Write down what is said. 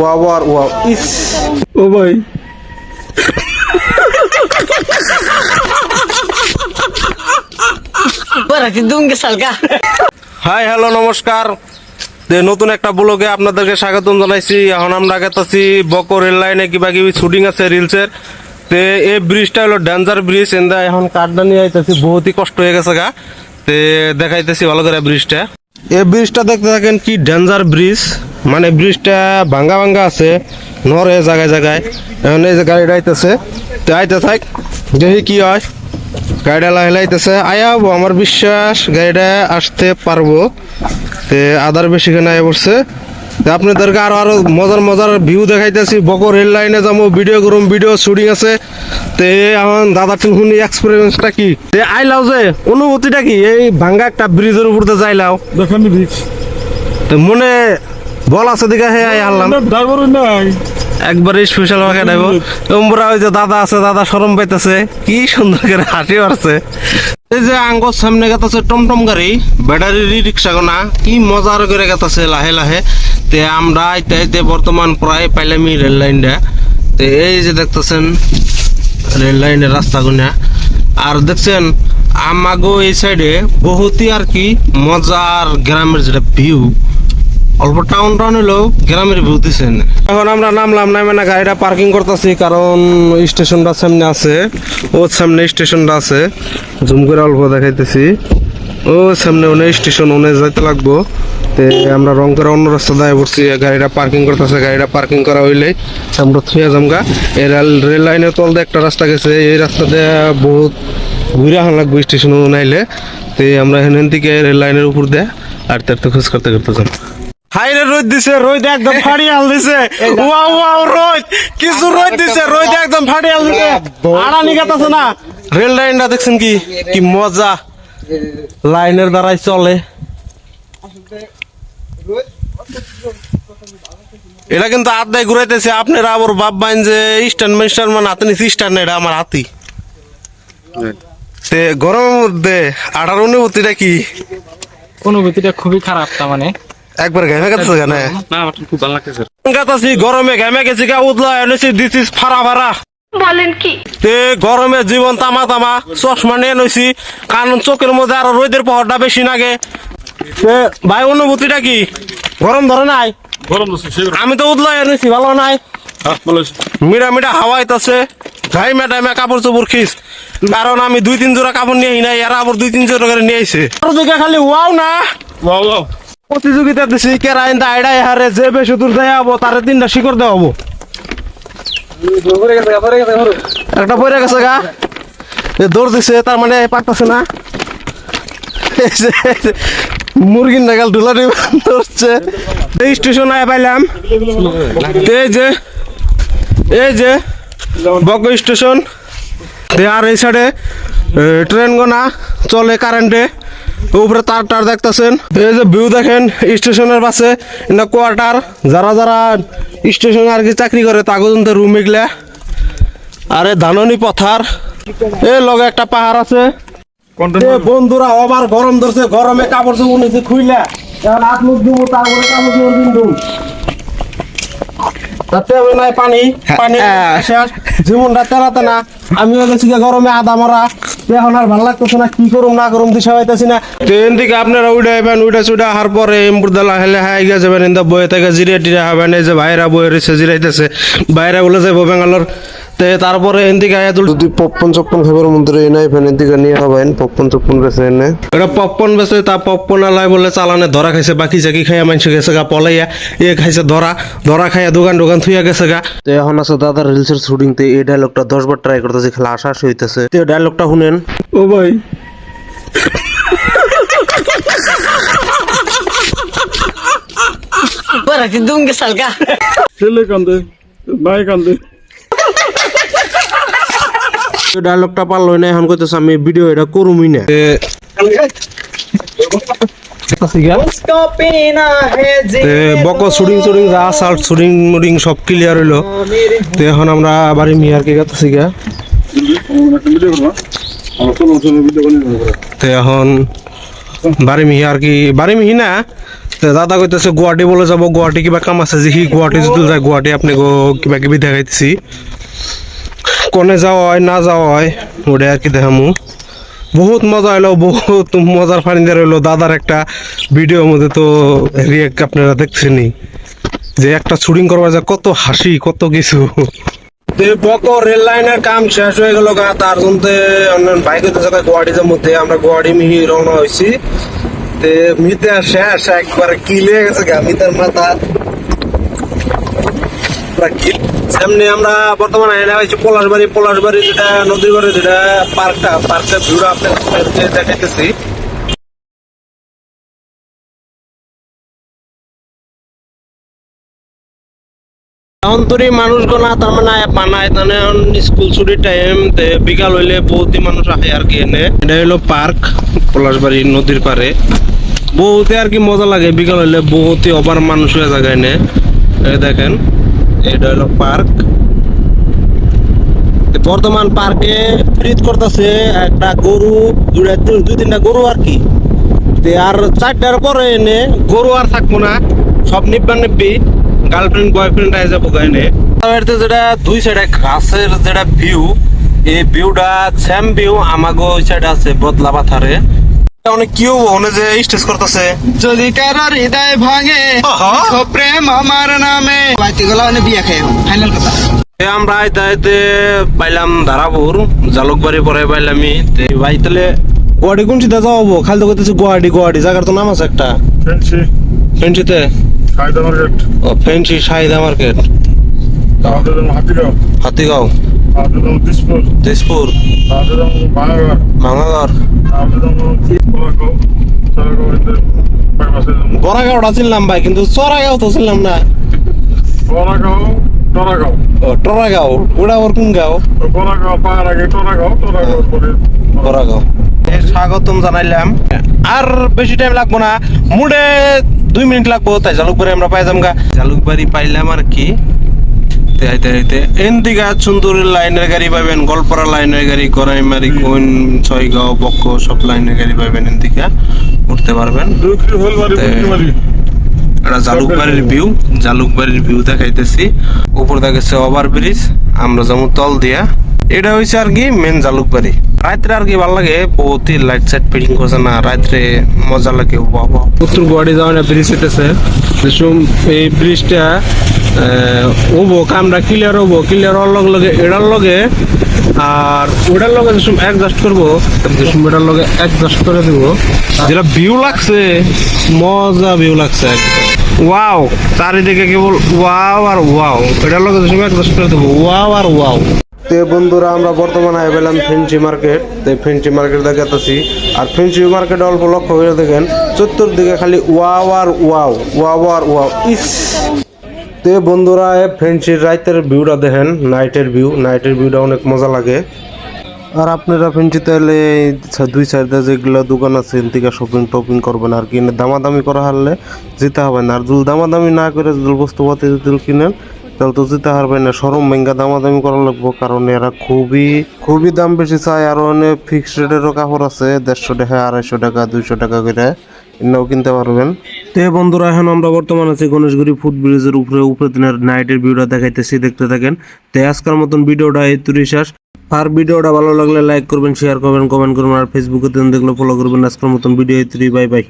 Wow আর wow ইস। ও ভাই। Hi hello নমস্কার। নতুন একটা ব্লগে আপনাদেরকে স্বাগতম জানাইছি। এখন আমরা গেতাছি বকো রেল লাইনে কিবা কিবি শুটিং আছে রিলসের। তে এই ব্রিজটা হলো ডেঞ্জার ব্রিজ এন্দা এখন কাঠটা নিয়ে আইতেছি বহুতই কষ্ট হয়ে গেছে গা। তে দেখাইতেছি ভালো করে ব্রিজটা এই ব্রিজটা দেখতে থাকেন কি ডেঞ্জার ব্রিজ মানে ব্রিজটা ভাঙ্গা ভাঙ্গা আছে নরে জায়গায় জায়গায়। এখন এই যে গাড়িটা আইতেছে তো আইতে থাক, দেখি কি হয়। গাড়িটা লাহে লাইতেছে আয়াবো আমার বিশ্বাস গাড়িটা আসতে পারব। তে আদার বেশি খানে আয়া পড়ছে আপনাদেরকে আরও আরও মজার মজার ভিউ দেখাইতেছি। বকো রেল লাইনে যাব ভিডিও করুম ভিডিও শুটিং আছে। তে আমার দাদা শুনি এক্সপিরিয়েন্সটা কি? তে আইলাও যে অনুভূতিটা কি? এই ভাঙ্গা একটা ব্রিজের উপর দিয়ে যাইলাও দেখেন রিক্স তো মনে বল আছে দিকে হে আই হারলাম। নাই। একবারে স্পেশাল ভাগে নেব তোমরা ওই যে দাদা আছে দাদা সরম পাইতেছে। কি সুন্দর করে হাসি পারছে এই যে আঙ্গর সামনে গেতাছে টমটম গাড়ি, ব্যাটারি রিক্সা গোনা, কি মজার করে গেতাছে লাহে লাহে। তে আমরা আইতে আইতে বর্তমান প্রায় পাইলামি রেল লাইনটা। তে এই যে দেখতেছেন রেল লাইনের রাস্তা গুনা। আর দেখছেন, আমাগো এই সাইডে বহুতই আর কি মজার গ্রামের যেটা ভিউ অল্প টাউন টাউন হলেও গ্রামের ভিউ দিচ্ছেন এখন আমরা নামলাম না মানে গাড়িটা পার্কিং করতেছি, কারণ স্টেশনটা সামনে আছে ওর সামনে স্টেশনটা আছে। জুম করে অল্প দেখাইতেছি। ও সামনে অনেক স্টেশন, অনেক যাইতে লাগবো। তে আমরা রং করে অন্য রাস্তা দায় পড়ছি, গাড়িটা পার্কিং করতেছে, গাড়িটা পার্কিং করা হইলে আমরা থুয়ে যামগা। এই রেল রেল লাইনের তল দিয়ে একটা রাস্তা গেছে, এই রাস্তা দিয়ে বহুত ঘুরে আসান লাগবো স্টেশন নাইলে। তে আমরা হেন থেকে রেল লাইনের উপর দিয়ে আটতে আটতে খোঁজ করতে করতে যাম হাইরে রোদ দিছে, রোদ একদম ফাড়ি হাল দিছে। ওয়াও ওয়াও, রোদ। কিছু রোদ দিছে, রোদ একদম ফাড়ি হাল দিছে গাতাছে না। রেল লাইনটা দেখছেন কি? কি মজা। লাইনের দ্বারাই চলে। এটা কিন্তু আদায় ঘুরাইতেছে। আপনারা আবার বাপ বাইন যে স্ট্যান্ড স্ট্যান্ড মানে হাতে নিচে স্ট্যান্ড, এটা আমার হাতি। তে গরমের মধ্যে আটার অনুভূতিটা কি? অনুভূতিটা খুবই খারাপ, তার মানে। একবার ঘেমে গেছে কেন? না আমার খুব ভালো গাতাছি গরমে ঘেমে গেছি গা উদলা এনেছি দিস ইস ফারা ফারা বলেন কি? তে গরমে জীবন তামা তামা চশমা নিয়ে নইছি কারণ চোখের মধ্যে আরও রোদের পাহাড়টা বেশি লাগে তে ভাই অনুভূতিটা কি? গরম ধরে নাই? গরম লাগছে আমি তো উদলা এনেছি ভালো নাই? ভালো মিডা মিডা হাওয়া আইতাছে। ঘাই মেটাইমে কাপড় চোপড় খিস। কারণ আমি দুই তিন জোড়া কাপড় নিয়ে নাই এরা আবার দুই তিন জোড়া করে নিয়ে আইছে। খালি ওয়াও না? Wow wow. প্রতিযোগিতা দিছি, কেরাইন দা আইডাই হারে যে বেশি দূর দেয়া হব তারে তিনটা শিকড় দেওয়া হব একটা পড়ে গেছে গা। দৌড় দিছে, তার মানে পারতেছে না। মুরগির নাগাল ঢুলা ধরছে স্টেশন আয় পাইলাম। এই যে এই যে, বক স্টেশন। আর এই সাইডে ট্রেন গোনা, চলে কারেন্টে উপরে তার টার দেখতেছেন। এই যে ভিউ দেখেন স্টেশনের পাশে এটা কোয়ার্টার যারা যারা স্টেশনে আর কি চাকরি করে তাগজন্ত রুম এগুলা। আরে ধাননি পথার। এ লগে একটা পাহাড় আছে। এ বন্ধুরা আবার গরম ধরছে গরমে কাপড় চোপড় নিচে খুইলা। এখন হাত মুখ ধুবো তারপরে কাপড় চোপড় কিনবো তাতে হবে নাই পানি পানি শেষ। জীবনটা তেরাতে না আমিও গেছি গরমে আদা মরা। এখন আর ভালো লাগতেছে না, কি করুম না করুম দিশা হইতেছি না। ট্রেন থেকে আপনারা উঠে আইবেন উঠে চুটে আসার পরে এমপুরদা লাহে লাহে গিয়ে যাবেন ইন্দা বয়ে থেকে জিরে টিরে হবেন, এই যে ভাইরা বয়ে রয়েছে, জিরাইতেছে। বাইরা বলে যাব বেঙ্গালোর তে তারপরে এদিকে আয়া তুল যদি পপকর্ন চপকর্ন খাবার মন্দিরে এনে ফেন এদিকে নিয়ে হবেন পপকর্ন চপকর্ন বেছে এনে। এটা পপকর্ন বেছে তা পপকর্ন আলাই বলে চালানে ধরা খাইছে বাকি জাকি খাইয়া মানুষ গেছে গা পলাইয়া এ খাইছে ধরা ধরা খাইয়া দোকান দোকান থুইয়া গেছে গা। তো এখন আছে দাদা রিলসের শুটিং তে এই ডায়লগটা দশ বার ট্রাই করতেছে খেলা আশা হইতেছে। তো ডায়লগটা শুনেন। ও ভাই। Para que dungue salga. ছেলে কান্দে ভাই কান্দে। ডায়লগটা পারল না, এখন কইতেছে আমি ভিডিও এটা করুমই না। বক শুটিং শুটিং যা সার্ট শুটিং মুডিং সব ক্লিয়ার হইল। তো এখন আমরা বাড়ি মিয়ার কে গাতেছি গা। তো এখন বাড়ি মিহি আর কি বাড়ি মিহি না? দাদা কইতেছে গুয়াহাটি বলে যাব, গুয়াহাটি কিবা কাম আছে যে গুয়াহাটি যদি যায়, গুয়াহাটি আপনাকে কিবা কিবি দেখাইতেছি। কোনে যাওয়া হয়, না যাওয়া হয় ওটা আর কি দেখামু বহুত মজা হইল, বহুত মজার ফানিদার হইল। দাদার একটা ভিডিওর মধ্যে তো আপনারা দেখছেনই। যে একটা শুটিং করবার যা কত হাসি, কত কিছু। বক, রেল লাইনের কাম শেষ হয়ে গেল গা। তার জন্য বাইক হইতে জায়গায় গুয়াহাটির মধ্যে আমরা গুয়াহাটি মিহি রওনা হয়েছি তে মিতে শেষ, একবার কিলে গেছে গা। মিতার মাথা কিল। সামনে আমরা বর্তমানে এনে হয়েছি পলাশবাড়ি পলাশবাড়ি যেটা নদীর বাড়ি যেটা, পার্কটা, পার্কের ভিউটা আপনাদের দেখাইতেছি। অন্তরি মানুষ গোনা তার মানে বানায় তানে স্কুল ছুটির টাইম বিকাল হইলে বহুতই মানুষ আহে আর কি এনে। এটা হলো পার্ক, পলাশবাড়ি নদীর পারে বহুতে আর কি মজা লাগে, বিকাল হইলে বহুতই অবার মানুষ হয়ে জায়গায় এনে। দেখেন। এটা হলো পার্ক বর্তমান পার্কে ফ্রিজ করতেছে একটা গরু দুই, তিনটা গরু আর কি। আর চারটার পরে এনে গরু আর থাকব না, সব নিব্বা নিব্বি গার্লফ্রেন্ড বয়ফ্রেন্ড আই যাব গাইনে বাড়িতে যেটা দুই সাইডে ঘাসের যেটা ভিউ এই ভিউটা সেম ভিউ আমাগো ওই সাইডে আছে বদলা পাথারে অনেক কিউ ওনে যে স্টেজ করতেছে। যদি কারও হৃদয় ভাঙে। প্রেম আমার নামে বাইতে গেলা মানে বিয়া খাই ফাইনাল কথা। আমরা আইতে পাইলাম ধারাপুর জালুকবাড়ি পরে পাইলামই। তে ভাই তাহলে গুয়াহাটি কোন চিন্তা যাব খালি তো করতেছি গুয়াহাটি গুয়াহাটি। জায়গার তো নাম আছে একটা। ফেন্সি। ফেন্সিতে? সাইদা ও ফেন্সি শাহিদা মার্কেট। হাতিগাঁও। হাতিগাঁও। দিসপুর। বায়াগার ভাঙাগড় বড়াগাঁওটা চিনলাম ভাই কিন্তু চড়াগাঁও তো চিনলাম না। কোলাগাঁও টরাগাঁও। ও টরাগাঁও। ওটা আবার কোন গাঁও? কোলাগাঁও পাওয়ার আগে টরাগাঁও টরাগাঁও পরে বড়াগাঁও স্বাগতম জানাইলাম। আর বেশি টাইম লাগবো না। মুডে দুই মিনিট লাগবো তাই জালুকবাড়ি আমরা পাই যাম গা জালুকবাড়ি পাইলাম আর কি। আইতে আইতে এন দিকে সুন্দর লাইনের গাড়ি পাবেন গলপাড়া লাইনের গাড়ি গড়াইমারি কোন ছয়গাঁও বক্ক সব লাইনের গাড়ি পাবেন এন দিকে উঠতে পারবেন। এটা জালুকবাড়ির ভিউ জালুকবাড়ির ভিউ দেখাইতেছি। উপর দেখেছে ওভার ব্রিজ আমরা যেমন তল দিয়া এটা হইছে আর কি মেন জালুকবাড়ি। রাত্রে আর কি ভালো লাগে বহুতই লাইট সাইট ফিটিং করছে না রাত্রে মজা লাগে বাবা। উত্তর গুয়াহাটি যাওয়া না ব্রিজ হইতেছে এই ব্রিজটা ওবো কামটা ক্লিয়ার হব ক্লিয়ার হওয়ার লগে লগে এটার লগে আর ওটার লগে যেসব অ্যাডজাস্ট করব। যেসব এটার লগে অ্যাডজাস্ট করে দিব। যেটা ভিউ লাগছে মজা ভিউ লাগছে ওয়াও চারিদিকে কেবল ওয়াও আর ওয়াও এটার লগে যেসব অ্যাডজাস্ট করে দেবো। ওয়াও আর ওয়াও তে বন্ধুরা, আমরা বর্তমানে পেলাম ফেন্সি মার্কেট। তে ফেন্সি মার্কেট দেখাতেছি আর ফেন্সি মার্কেট অল্প লক্ষ্য করে দেখেন, চতুর্দিকে খালি ওয়াও আর ওয়াও ওয়াও আর ওয়াও। ইস! তে বন্ধুরা, এ ফেন্সির রাইতের ভিউটা দেখেন, নাইটের ভিউ। নাইটের ভিউটা অনেক মজা লাগে। আর আপনারা ফেন্সিতে এলে এই দুই সাইডে যেগুলো দোকান আছে থেকে শপিং টপিং করবেন আর কিনে দামাদামি করা হারলে যেতে হবে না। আর যদি দামাদামি না করে যদি বস্তুপাতি যদি কিনেন তাহলে তো যেতে পারবে না, সরম মেঙ্গা দামাদামি করা লাগবো, কারণ এরা খুবই খুবই দাম বেশি চায়, আর অনেক ফিক্সড রেটেরও কাপড় আছে, দেড়শো টাকা, আড়াইশো টাকা, দুইশো টাকা করে এনাও কিনতে পারবেন। তে বন্ধুরা, এখন আমরা বর্তমান আছি গণেশগুড়ি ফুট ব্রিজের উপরে উপরে দিনের নাইটের ভিউটা দেখাইতেছি, দেখতে থাকেন। তে আজকের মতন ভিডিওটা এই তুরি শেষ। আর ভিডিওটা ভালো লাগলে লাইক করবেন শেয়ার করবেন কমেন্ট করবেন, আর ফেসবুকে দেখলে ফলো করবেন। আজকের মতন ভিডিও এই বাই বাই